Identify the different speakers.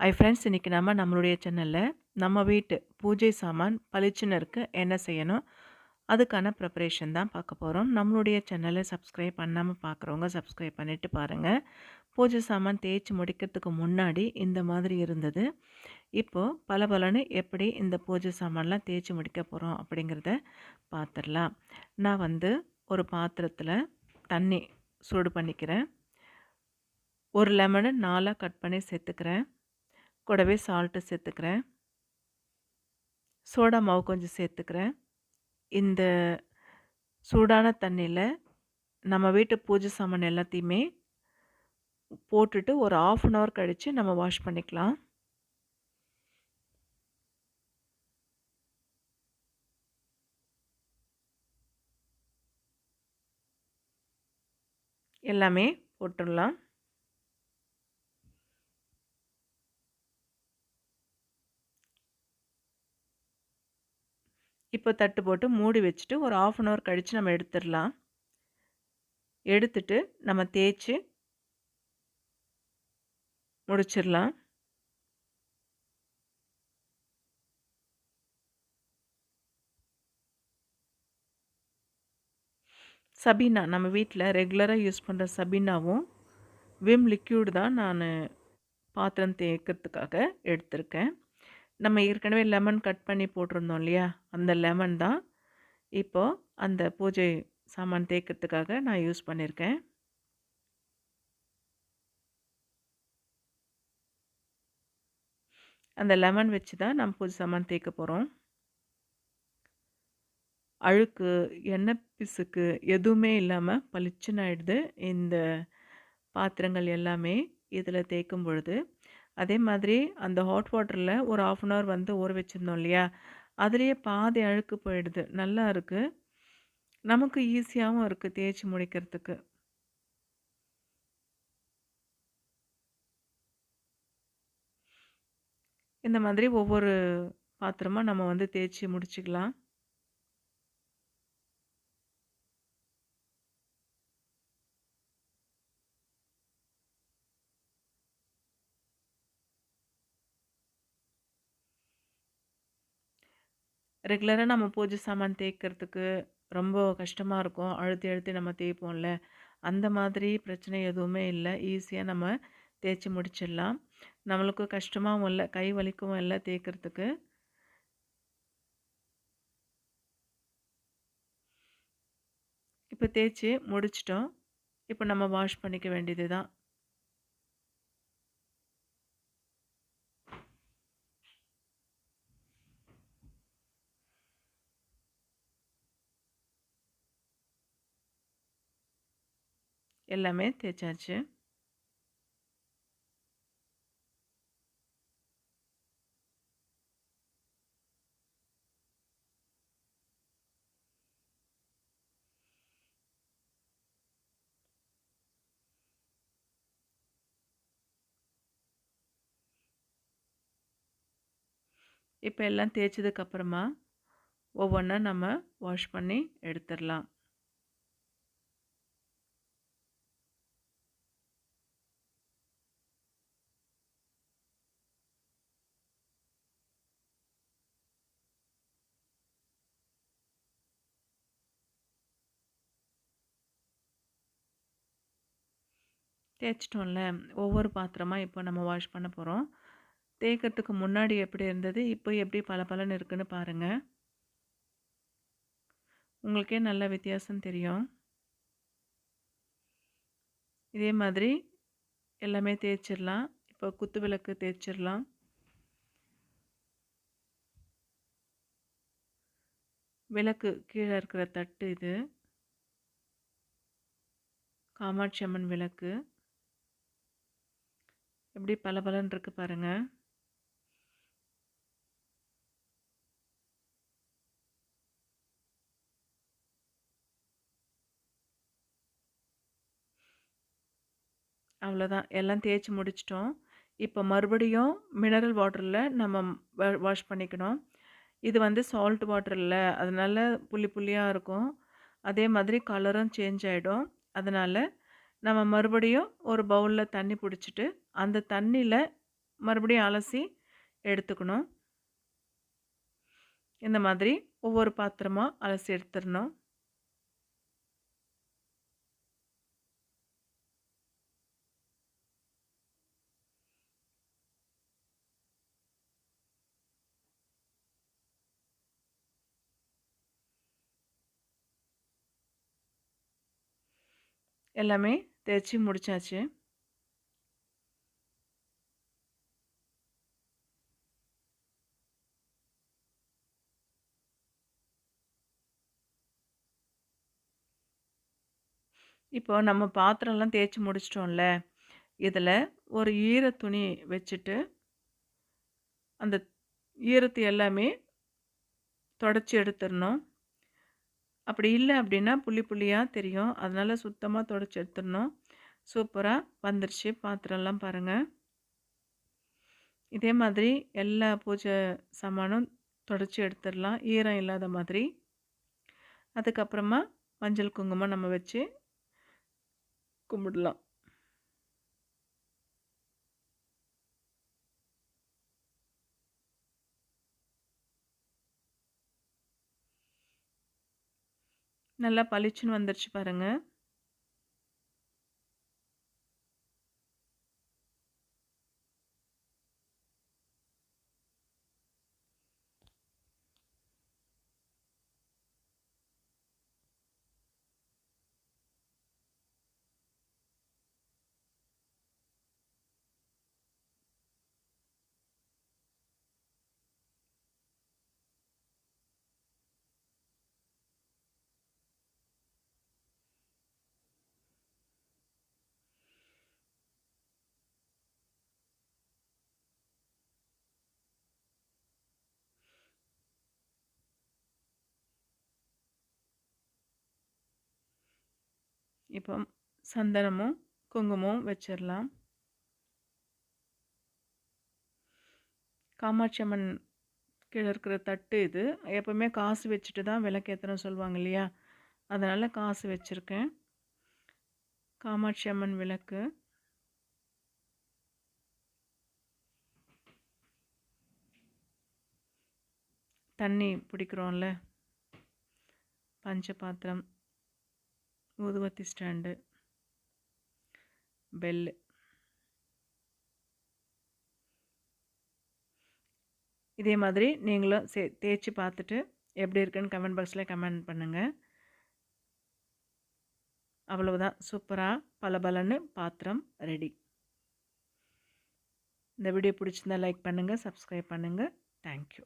Speaker 1: ஐ friends இன்றைக்கி நம்ம நம்மளுடைய சேனலில் நம்ம வீட்டு பூஜை சாமான் பளிச்சுன்னு இருக்க என்ன செய்யணும்? அதுக்கான ப்ரிப்பரேஷன் தான் பார்க்க போகிறோம் நம்மளுடைய சேனலை சப்ஸ்கிரைப் பண்ணாமல் பார்க்குறவங்க சப்ஸ்கிரைப் பண்ணிவிட்டு பாருங்கள் பூஜை சாமான் தேய்ச்சி முடிக்கிறதுக்கு முன்னாடி இந்த மாதிரி இருந்தது. இப்போது பல பலன்னு எப்படி இந்த பூஜை சாமான்லாம் தேய்ச்சி முடிக்க போகிறோம் அப்படிங்கிறத பார்த்துடலாம் நான் வந்து ஒரு பாத்திரத்தில் தண்ணி சூடு பண்ணிக்கிறேன். ஒரு லெமனை நாலாக கட் பண்ணி சேர்த்துக்கிறேன். கூடவே சால்ட்டு சேர்த்துக்கிறேன். சோடா மாவு கொஞ்சம் சேர்த்துக்கிறேன். இந்த சூடான தண்ணியில் நம்ம வீட்டு பூஜை சாமான் எல்லாத்தையுமே போட்டுட்டு ஒரு ஆஃப் அன் ஹவர் கழித்து நம்ம வாஷ் பண்ணிக்கலாம். எல்லாமே போட்டுடலாம். இப்போ தட்டு போட்டு மூடி வச்சுட்டு ஒரு ஆஃப் அன் ஹவர் கழித்து நம்ம எடுத்துடலாம். எடுத்துட்டு நம்ம தேய்ச்சி முடிச்சிடலாம். சபீனா நம்ம வீட்டில் ரெகுலராக யூஸ் பண்ணுற சபீனாவும் விம் லிக்யூடு தான் நான் பாத்திரம் தேய்க்கிறதுக்காக எடுத்திருக்கேன். நம்ம ஏற்கனவே லெமன் கட் பண்ணி போட்டிருந்தோம் இல்லையா? அந்த லெமன் தான் இப்போது அந்த பூஜை சாமான் தேய்க்கிறதுக்காக நான் யூஸ் பண்ணியிருக்கேன். அந்த லெமன் வச்சு தான் நம்ம பூஜை சாமான் தேய்க்க போகிறோம் அழுக்கு எண்ணெய் பிசுக்கு எதுவுமே இல்லாமல் பளிச்சுன்னு ஆயிடுது. இந்த பாத்திரங்கள் எல்லாமே இதில் தேய்க்கும் பொழுது அதே மாதிரி அந்த ஹாட் வாட்டரில் ஒரு ஆஃப் அன் ஹவர் வந்து ஊற வச்சுருந்தோம் இல்லையா? அதுலேயே பாதி அழுக்கு போயிடுது. நல்லா இருக்குது நமக்கு ஈஸியாகவும் இருக்குது தேய்ச்சி முடிக்கிறதுக்கு. இந்த மாதிரி ஒவ்வொரு பாத்திரமாக நம்ம வந்து தேய்ச்சி முடிச்சுக்கலாம். ரெகுலராக நம்ம பூஜை சாமான் தேய்க்கிறதுக்கு ரொம்ப கஷ்டமாக இருக்கும். அழுத்தி அழுத்தி நம்ம தேய்ப்போம்ல. அந்த மாதிரி பிரச்சனை எதுவுமே இல்லை. ஈஸியாக நம்ம தேய்ச்சி முடிச்சிடலாம். நம்மளுக்கு கஷ்டமாகவும் இல்லை. கை வலிக்கவும் இல்லை தேய்க்கிறதுக்கு. இப்போ தேய்ச்சி முடிச்சிட்டோம். இப்போ நம்ம வாஷ் பண்ணிக்க வேண்டியது தான் எல்லாமே தேய்ச்சாச்சு. இப்போ எல்லாம் தேய்ச்சதுக்கப்புறமா ஒவ்வொன்றா நம்ம வாஷ் பண்ணி எடுத்துடலாம். தேய்ச்சிட்டோம்ல. ஒவ்வொரு பாத்திரமாக இப்போ நம்ம வாஷ் பண்ண போகிறோம் தேய்க்கிறதுக்கு முன்னாடி எப்படி இருந்தது? இப்போ எப்படி பல பலன்னு இருக்குன்னு பாருங்கள் உங்களுக்கே நல்ல வித்தியாசம் தெரியும். இதே மாதிரி எல்லாமே தேய்ச்சிடலாம். இப்போ குத்து விளக்கு தேய்ச்சிடலாம். விளக்கு கீழே இருக்கிற தட்டு இது. காமாட்சி அம்மன் விளக்கு. எப்படி பல பலன் இருக்கு பாருங்க. அவ்வளோதான் எல்லாம் தேய்ச்சி முடிச்சிட்டோம். இப்போ மறுபடியும் மினரல் வாட்டரில் நம்ம வாஷ் பண்ணிக்கணும். இது வந்து சால்ட் வாட்டரில் அதனால் புள்ளி புள்ளியாக இருக்கும். அதே மாதிரி கலரும் சேஞ்ச் ஆகிடும் அதனால் நம்ம மறுபடியும் ஒரு பவுலில் தண்ணி பிடிச்சிட்டு அந்த தண்ணியில் மறுபடியும் அலசி எடுத்துக்கணும். இந்த மாதிரி ஒவ்வொரு பாத்திரமாக அலசி எடுத்துடணும். எல்லாமே தேய்ச்சி முடிச்சாச்சு. இப்போ நம்ம பாத்திரம்லாம் தேய்ச்சி முடிச்சிட்டோம்ல இதில் ஒரு ஈர துணி வச்சுட்டு அந்த ஈரத்தை எல்லாமே தொடச்சி எடுத்துடணும். அப்படி இல்லை அப்படின்னா புள்ளி புள்ளியாக தெரியும். அதனால் சுத்தமாக தொடச்சி எடுத்துடணும். சூப்பராக வந்துருச்சு பாத்திரம்லாம் பாருங்கள் இதே மாதிரி எல்லா பூஜை சாமானும் தொடச்சி எடுத்துடலாம். ஈரம் இல்லாத மாதிரி. அதுக்கப்புறமா மஞ்சள் குங்குமம் நம்ம வச்சு கும்பிடலாம். நல்லா பளிச்சுன்னு வந்துருச்சு பாருங்கள் இப்போ சந்தனமும் குங்குமம் வச்சிடலாம். காமாட்சி அம்மன் கீழே இருக்கிற தட்டு இது. எப்போவுமே காசு வச்சுட்டு தான் விளக்கேற்றணும் சொல்லுவாங்க இல்லையா? அதனால் காசு வச்சுருக்கேன். காமாட்சி அம்மன் விளக்கு. தண்ணி பிடிக்கிறோம்ல. பஞ்ச பாத்திரம் ஊதுவத்தி ஸ்டாண்டு. பெல்லு. இதே மாதிரி நீங்களும் சே தேய்ச்சி பார்த்துட்டு எப்படி இருக்குன்னு கமெண்ட் பாக்ஸில் கமெண்ட் பண்ணுங்கள் அவ்வளவுதான். சூப்பராக பலபலன்னு பாத்திரம் ரெடி இந்த வீடியோ பிடிச்சிருந்தா லைக் பண்ணுங்கள் சப்ஸ்கிரைப் பண்ணுங்கள் தேங்க்யூ